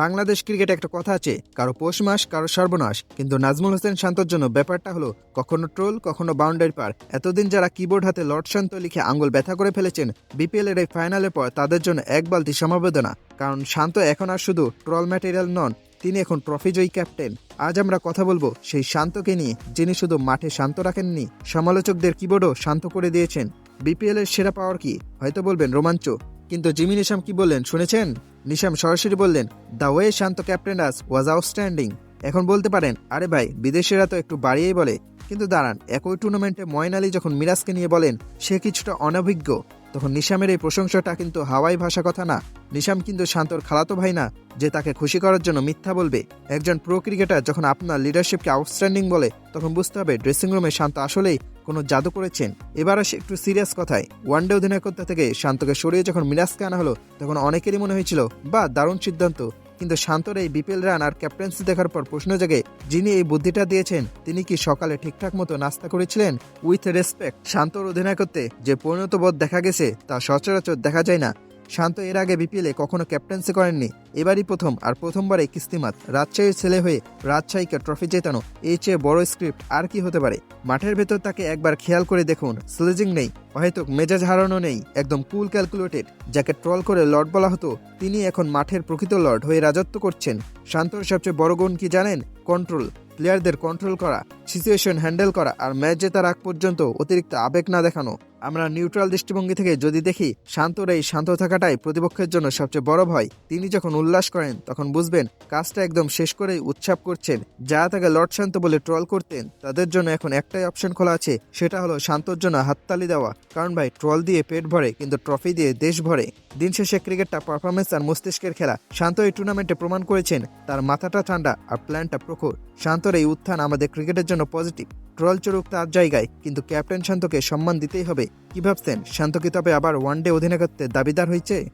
বাংলাদেশ ক্রিকেটে একটা কথা আছে, কারও পৌষ মাস, কারও সর্বনাশ। কিন্তু নাজমুল হোসেন শান্তর জন্য ব্যাপারটা হলো, কখনো ট্রোল, কখনো বাউন্ডারি পার। এতদিন যারা কিবোর্ড হাতে লর্ড শান্ত লিখে আঙ্গুল ব্যথা করে ফেলেছেন বিপিএল এর এই ফাইনালের পর তাদের জন্য এক বালতি সমবেদনা। কারণ শান্ত এখন আর শুধু ট্রল ম্যাটেরিয়াল নন, তিনি এখন ট্রফি জয়ী ক্যাপ্টেন আজ আমরা কথা বলব সেই শান্তকে নিয়ে, যিনি শুধু মাঠে শান্ত রাখেননি, সমালোচকদের কিবোর্ডও শান্ত করে দিয়েছেন। বিপিএল এর সেরা পাওয়ার কি? হয়তো বলবেন রোমাঞ্চ। কিন্তু জিমি নিশাম কি বললেন শুনেছেন? নিশাম সরাসরি বললেন, the way Shanto captain us was outstanding. এখন বলতে পারেন, আরে ভাই, বিদেশিরা তো একটু বাড়িয়েই বলে। কিন্তু দাঁড়ান, একই টুর্নামেন্টে ময়ন আলী যখন মিরাজকে নিয়ে বলেন, সে কিছুটা অনভিজ্ঞ। তখন নিশামের এই প্রশংসাটা কিন্তু হাওয়াই ভাষা কথা না। নিশাম কিন্তু শান্তর খালাতো ভাই না, যে তাকে খুশি করার জন্য মিথ্যা বলবে। একজন প্রো ক্রিকেটার যখন আপনার লিডারশিপকে আউটস্ট্যান্ডিং বলে, তখন বুঝতে হবে ড্রেসিং রুমে শান্ত আসলেই কোনো জাদু করেছেন। এবার আসে একটু সিরিয়াস কথায়। ওয়ানডে অধিনায়কত্ব থেকে শান্তকে সরিয়ে যখন মিরাজকে আনা হলো, তখন অনেকেরই মনে হয়েছিল বা দারুণ সিদ্ধান্ত। কিন্তু শান্তর এই বিপিএল রান আর ক্যাপ্টেন্সি দেখার পর প্রশ্ন জাগে, যিনি এই বুদ্ধিটা দিয়েছেন, তিনি কি সকালে ঠিকঠাক মতো নাস্তা করেছিলেন? With respect. শান্তর অধিনায়কত্বে যে পরিণত বোধ দেখা গেছে, তা সচরাচর দেখা যায় না। শান্ত এর আগে বিপিএলে কখনো ক্যাপ্টেন্সি করেননি। এবারই প্রথম আর প্রথমবারে কিস্তিমাত। রাজশাহীর ছেলে হয়ে রাজশাহীকে ট্রফি জেতানো এই চেয়ে বড় স্ক্রিপ্ট আর কি হতে পারে? মাঠের ভেতর তাকে একবার খেয়াল করে দেখুন। স্লেজিং নেই হয়তো মেজাজ হারানো নেই, একদম কুল ক্যালকুলেটেড। যাকে ট্রল করে লর্ড বলা হতো, তিনি এখন মাঠের প্রকৃত লর্ড হয়ে রাজত্ব করছেন। শান্তর সবচেয়ে বড় গুণ কি জানেন? কন্ট্রোল, প্লেয়ারদের কন্ট্রোল করা। সিচুয়েশন হ্যান্ডেল করা আর ম্যাচ জেতার আগ পর্যন্ত অতিরিক্ত আবেগ না দেখানো। আমরা নিউট্রাল দৃষ্টিভঙ্গি থেকে যদি দেখি, শান্তর এই শান্ত থাকাটাই প্রতিপক্ষের জন্য সবচেয়ে বড় ভয়। তিনি যখন উল্লাস করেন, তখন বুঝবেন কাজটা একদম শেষ করেই উৎসাপ করছেন। যারা তাকে লর্ড শান্ত বলে ট্রল করতেন, তাদের জন্য এখন একটাই অপশন খোলা আছে, সেটা হলো শান্তর জন্য হাততালি দেওয়া। কারণ ভাই ট্রল দিয়ে পেট ভরে, কিন্তু ট্রফি দিয়ে দেশ ভরে। দিন শেষে ক্রিকেটটা পারফরমেন্স আর মস্তিষ্কের খেলা। শান্ত এই টুর্নামেন্টে প্রমাণ করেছেন, তার মাথাটা ঠান্ডা আর প্ল্যানটা প্রখর। শান্তর এই উত্থান আমাদের ক্রিকেটের জন্য পজিটিভ। ট্রল চড়ুক তার জায়গায়, কিন্তু ক্যাপ্টেন শান্তকে সম্মান দিতেই হবে। কি ভাবছেন? শান্ত কি তবে আবার ওয়ানডে অধিনায়কত্বের দাবিদার হয়েছে?